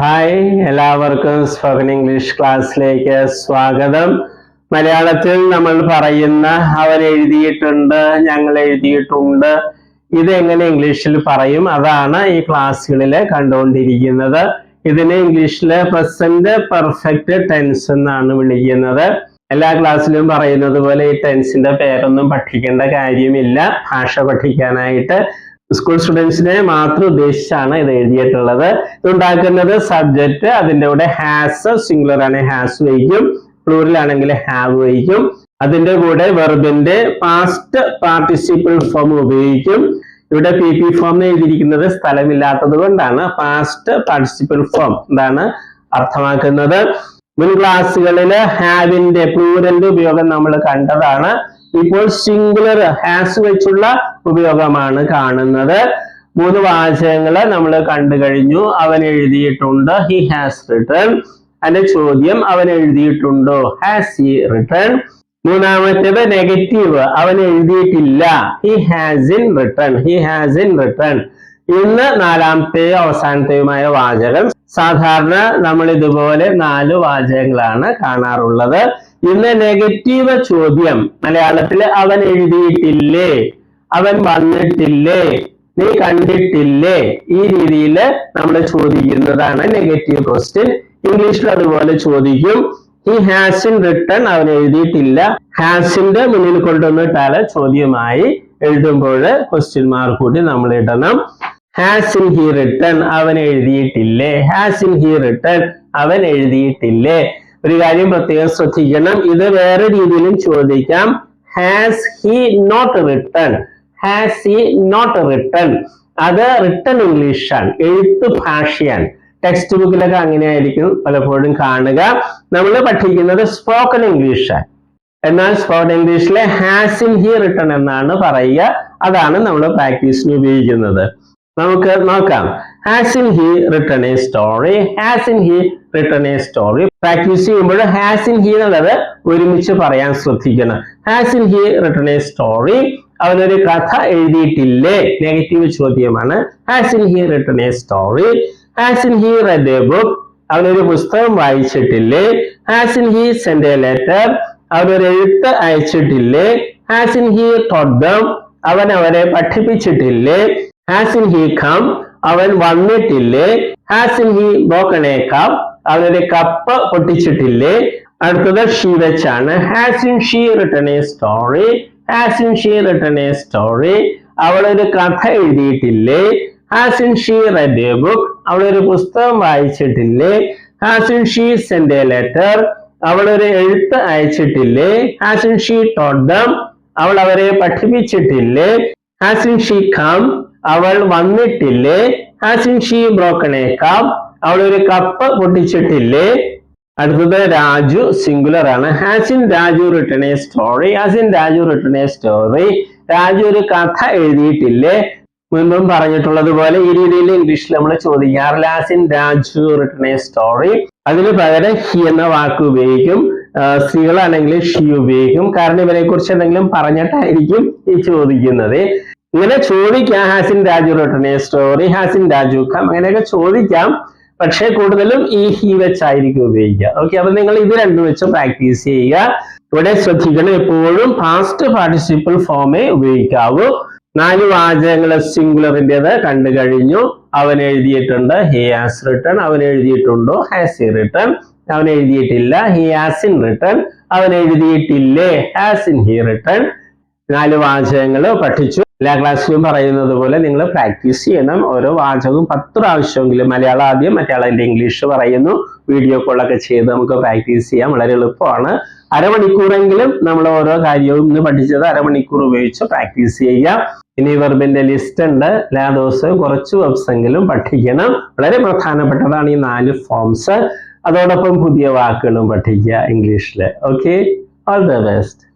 Hi എല്ലാവർക്കും spoken English ക്ലാസ്സിലേക്ക് സ്വാഗതം. മലയാളത്തിൽ നമ്മൾ പറയുന്ന അവൻ എഴുതിയിട്ടുണ്ട് ഞങ്ങൾ എഴുതിയിട്ടുണ്ട് ഇത് എങ്ങനെ ഇംഗ്ലീഷിൽ പറയും? അതാണ് ഈ ക്ലാസ്സുകളിൽ കണ്ടുകൊണ്ടിരിക്കുന്നത്. ഇതിനെ ഇംഗ്ലീഷിലെ പ്രസന്റ് പെർഫെക്റ്റ് ടെൻസ് എന്നാണ് വിളിക്കുന്നത്. എല്ലാ ക്ലാസ്സിലും പറയുന്നത് പോലെ ഈ ടെൻസിന്റെ പേരൊന്നും പഠിക്കേണ്ട കാര്യമില്ല. ഭാഷ പഠിക്കാനായിട്ട് സ്കൂൾ സ്റ്റുഡൻസിനെ മാത്രം ഉദ്ദേശിച്ചാണ് ഇത് എഴുതിയിട്ടുള്ളത്. ഇതുണ്ടാക്കുന്നത് സബ്ജക്റ്റ് അതിന്റെ കൂടെ ഹാസ് സിംഗുലർ ആണെങ്കിൽ ഹാസ് വഹിക്കും പ്ലൂറൽ ആണെങ്കിൽ ഹാവ് വഹിക്കും അതിന്റെ കൂടെ വെർബിന്റെ പാസ്റ്റ് പാർട്ടിസിപ്പിൾ ഫോം ഉപയോഗിക്കും. ഇവിടെ പി പി ഫോം എഴുതിയിരിക്കുന്നത് സ്ഥലമില്ലാത്തത് കൊണ്ടാണ്. പാസ്റ്റ് പാർട്ടിസിപ്പിൾ ഫോം എന്താണ് അർത്ഥമാക്കുന്നത്. മുൻ ക്ലാസ്സുകളിൽ ഹാവിന്റെ പ്ലൂരലിന്റെ ഉപയോഗം നമ്മൾ കണ്ടതാണ്. ഇപ്പോൾ സിംഗുലർ ഹാസ് വെച്ചുള്ള ഉപയോഗമാണ് കാണുന്നത്. മൂന്ന് വാചകങ്ങൾ നമ്മൾ കണ്ടു കഴിഞ്ഞു. അവൻ എഴുതിയിട്ടുണ്ട് ഹി ഹാസ് റിട്ടേൺ അതിന്റെ ചോദ്യം അവൻ എഴുതിയിട്ടുണ്ടോ? ഹാസ് ഹി റിട്ടേൺ മൂന്നാമത്തേത് നെഗറ്റീവ് അവൻ എഴുതിയിട്ടില്ല. He has in return he has in return ഇന്ന് നാലാമത്തെയും അവസാനത്തെയുമായ വാചകം. സാധാരണ നമ്മൾ ഇതുപോലെ നാല് വാചകങ്ങളാണ് കാണാറുള്ളത്. ഇന്ന് നെഗറ്റീവ് ചോദ്യം. മലയാളത്തിൽ അവൻ എഴുതിയിട്ടില്ലേ? അവൻ വന്നിട്ടില്ലേ? നീ കണ്ടിട്ടില്ലേ? ഈ രീതിയിൽ നമ്മൾ ചോദിക്കുന്നതാണ് നെഗറ്റീവ് ക്വസ്റ്റ്യൻ ഇംഗ്ലീഷിൽ അതുപോലെ ചോദിക്കും. ഈ ഹാസിൻ റിട്ടേൺ അവൻ എഴുതിയിട്ടില്ല. ഹാസിന്റെ മുന്നിൽ കൊണ്ടുവന്നിട്ടാൽ ചോദ്യമായി എഴുതുമ്പോൾ ക്വസ്റ്റ്യൻ മാർക്ക് കൂടി നമ്മൾ ഇടണം. ഹാസ് ഇൻ ഹി റിട്ടേൺ അവൻ എഴുതിയിട്ടില്ലേ? ഇൻ ഹി റിട്ടേൺ അവൻ എഴുതിയിട്ടില്ലേ? ഒരു കാര്യം പ്രത്യേകം ശ്രദ്ധിക്കണം. ഇത് വേറെ രീതിയിലും ചോദിക്കാം. Has he not return has he not return അത് റിട്ടേൺ ഇംഗ്ലീഷാണ് എഴുത്ത് ഭാഷയാണ്. ടെക്സ്റ്റ് ബുക്കിലൊക്കെ അങ്ങനെയായിരിക്കും പലപ്പോഴും കാണുക. നമ്മൾ പഠിക്കുന്നത് സ്പോക്കൺ ഇംഗ്ലീഷാണ് എന്നാൽ സ്പോക്കൺ ഇംഗ്ലീഷിലെ ഹാസ് ഇൻ ഹി റിട്ടേൺ എന്നാണ് പറയുക. അതാണ് നമ്മൾ പ്രാക്ടീസിന് ഉപയോഗിക്കുന്നത്. നമുക്ക് നോക്കാം. Has in he return a story has in he return a story practice ചെയ്യുമ്പോൾ ഹാസ് ഇൻ ഹി എന്നുള്ളത് ഒരുമിച്ച് പറയാൻ ശ്രദ്ധിക്കണം. Has in he return a story അവനൊരു കഥ എഴുതിയിട്ടില്ലേ? നെഗറ്റീവ് ചോദ്യമാണ്. Has in he return a story has in he read a book അവനൊരു പുസ്തകം വായിച്ചിട്ടില്ലേ? Has in he send a letter അവനൊരു എഴുത്ത് അയച്ചിട്ടില്ലേ? ഹാസ് ഇൻ ഹി ടോട്ട് അവൻ അവരെ പഠിപ്പിച്ചിട്ടില്ലേ? ഹാസ് ഇൻ ഹി കം അവൻ വന്നിട്ടില്ലേ? Has in he broken cup അവനൊരു കപ്പ് പൊട്ടിച്ചിട്ടില്ലേ? അടുത്തത് ഷീ വെച്ചാണ്. Has in she return a story. Has in she return a story. അവളൊരു കഥ എഴുതിയിട്ടില്ലേ? Has in she read a book അവളൊരു പുസ്തകം വായിച്ചിട്ടില്ലേ? Has in she send a letter അവളൊരു എഴുത്ത് അയച്ചിട്ടില്ലേ? Has in she taught them അവൾ അവരെ പഠിപ്പിച്ചിട്ടില്ലേ? ഹാസിൻ ഷീ കം അവൾ വന്നിട്ടില്ലേ? ഹാസ് ഇൻ ഷീ ബ്രോക്കൺ അവൾ ഒരു കപ്പ് പൊട്ടിച്ചിട്ടില്ലേ? അടുത്തത് രാജു സിംഗുലർ ആണ്. Has in Raju return a story has in Raju return a story Raju ഒരു കഥ എഴുതിയിട്ടില്ലേ? മുൻപും പറഞ്ഞിട്ടുള്ളത് പോലെ ഈ രീതിയിൽ ഇംഗ്ലീഷിൽ നമ്മൾ ചോദിക്കാറില്ല. Has in Raju return a story അതിന് പകരം ഹി എന്ന വാക്ക് ഉപയോഗിക്കും. സ്ത്രീകളാണെങ്കിൽ ഷീ ഉപയോഗിക്കും. കാരണം ഇവരെ കുറിച്ച് എന്തെങ്കിലും പറഞ്ഞിട്ടായിരിക്കും ഈ ചോദിക്കുന്നത്. ഇങ്ങനെ ചോദിക്കാം has in Raju return story has in Raju come അങ്ങനെയൊക്കെ ചോദിക്കാം. പക്ഷേ കൂടുതലും ഈ ഹി വെച്ചായിരിക്കും ഉപയോഗിക്കുക. ഓക്കെ അപ്പൊ നിങ്ങൾ ഇത് രണ്ടും വെച്ച് പ്രാക്ടീസ് ചെയ്യുക. ഇവിടെ ശ്രദ്ധിക്കണം എപ്പോഴും പാസ്റ്റ് പാർട്ടിസിപ്പിൾ ഫോമേ ഉപയോഗിക്കാവൂ. നാല് വാചകങ്ങൾ സിംഗുലറിന്റെത് കണ്ടു കഴിഞ്ഞു. അവൻ എഴുതിയിട്ടുണ്ട് ഹി ഹാസ് റിട്ടേൺ അവൻ എഴുതിയിട്ടുണ്ടോ? ഹാസ് ഹി റിട്ടേൺ അവൻ എഴുതിയിട്ടില്ല ഹി ഹാസ് ഇൻ റിട്ടേൺ അവൻ എഴുതിയിട്ടില്ലേ? ഹാസ് ഇൻ ഹി റിട്ടേൺ നാല് വാചകങ്ങൾ പഠിച്ചു. എല്ലാ ക്ലാസ്സിലും പറയുന്നത് പോലെ നിങ്ങൾ പ്രാക്ടീസ് ചെയ്യണം. ഓരോ വാചകവും പത്ത് പ്രാവശ്യമെങ്കിലും മലയാളം ആദ്യം മറ്റേ ഇംഗ്ലീഷ് പറയുന്നു. വീഡിയോ കോളൊക്കെ ചെയ്ത് നമുക്ക് പ്രാക്ടീസ് ചെയ്യാം. വളരെ എളുപ്പമാണ്. അരമണിക്കൂറെങ്കിലും നമ്മൾ ഓരോ കാര്യവും ഇന്ന് പഠിച്ചത് അരമണിക്കൂർ ഉപയോഗിച്ച് പ്രാക്ടീസ് ചെയ്യാം. ഇനി വെർബിന്റെ ലിസ്റ്റ് ഉണ്ട്. എല്ലാ ദിവസവും കുറച്ച് വെബ്സെങ്കിലും പഠിക്കണം. വളരെ പ്രധാനപ്പെട്ടതാണ് ഈ നാല് ഫോംസ് അതോടൊപ്പം പുതിയ വാക്കുകളും പഠിക്കുക ഇംഗ്ലീഷിൽ ഓക്കെ ഓൾ ദ ബെസ്റ്റ്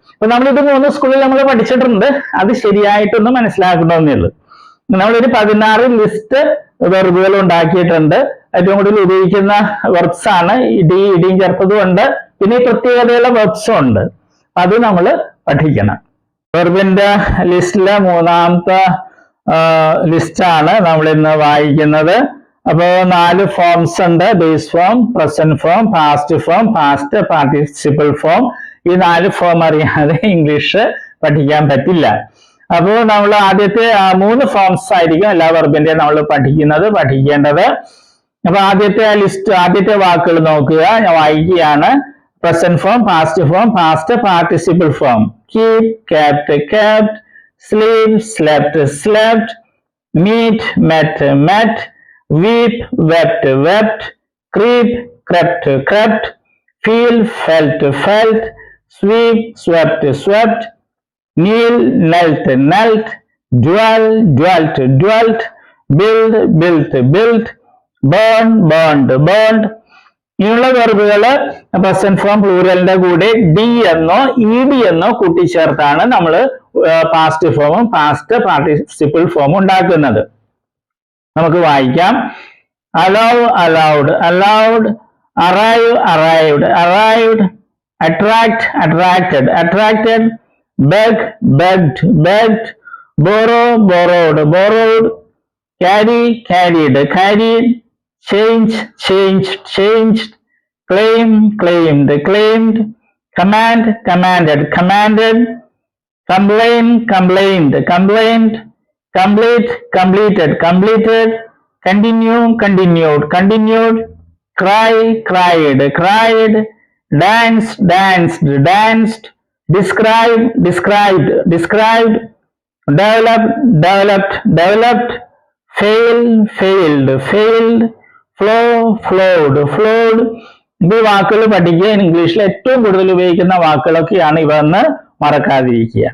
അപ്പൊ നമ്മൾ ഇത് മൂന്ന് സ്കൂളിൽ നമ്മൾ പഠിച്ചിട്ടുണ്ട്. അത് ശരിയായിട്ടൊന്ന് മനസ്സിലാക്കണമെന്നേ ഉള്ളൂ. നമ്മളൊരു പതിനാറ് ലിസ്റ്റ് വെർബുകൾ ഉണ്ടാക്കിയിട്ടുണ്ട്. ഏറ്റവും കൂടുതൽ ഉപയോഗിക്കുന്ന വെർബ്സ് ആണ്. ഇടി ഇടിയും ചേർത്തതും ഉണ്ട്. പിന്നെ ഈ പ്രത്യേകതയുള്ള വെർബ്സും ഉണ്ട്. അത് നമ്മൾ പഠിക്കണം. വെർബിന്റെ ലിസ്റ്റിലെ മൂന്നാമത്തെ ലിസ്റ്റാണ് നമ്മൾ ഇന്ന് വായിക്കുന്നത്. അപ്പോൾ നാല് ഫോംസ് ഉണ്ട്. Base form present form past form past participle form ഈ നാല് ഫോം അറിയാതെ ഇംഗ്ലീഷ് പഠിക്കാൻ പറ്റില്ല. അപ്പോൾ നമ്മൾ ആദ്യത്തെ മൂന്ന് ഫോംസ് ആയിരിക്കും എല്ലാ വെർബിന്റെയും നമ്മൾ പഠിക്കുന്നത് പഠിക്കേണ്ടത്. അപ്പൊ ആദ്യത്തെ ലിസ്റ്റ് ആദ്യത്തെ വാക്കുകൾ നോക്കുക. ഞാൻ വായിക്കുകയാണ്. Present form past form past participle form keep kept kept sleep slept slept meet met met weep wept wept creep crept crept feel felt felt. Sweep swept swept kneel knelt knelt dwell dwelt dwelt build built built burn burned burned ഇങ്ങനെയുള്ള വെർബുകൾ present form പ്ലൂറലിന്റെ കൂടെ D എന്നോ E D എന്നോ കൂട്ടിച്ചേർത്താണ് നമ്മൾ past ഫോമും past participle ഫോമും ഉണ്ടാക്കുന്നത് നമുക്ക് വായിക്കാം allow allowed allowed arrive arrived arrived attract attracted. Attracted beg begged. Begged borrow borrowed. Borrowed carry carried. Carried change changed changed. Claim claimed. Claimed command commanded. Commanded complain complained. Complained complete completed. Completed continue continued. Continued cry cried. Cried dance danced danced described described described developed developed developed fail failed failed flow flowed flowed ഈ വാക്കുകൾ പഠിക്കുക ഇംഗ്ലീഷിൽ ഏറ്റവും കൂടുതൽ ഉപയോഗിക്കുന്ന വാക്കുകളൊക്കെയാണ് ഇവ എന്ന് മറക്കാതിരിക്കുക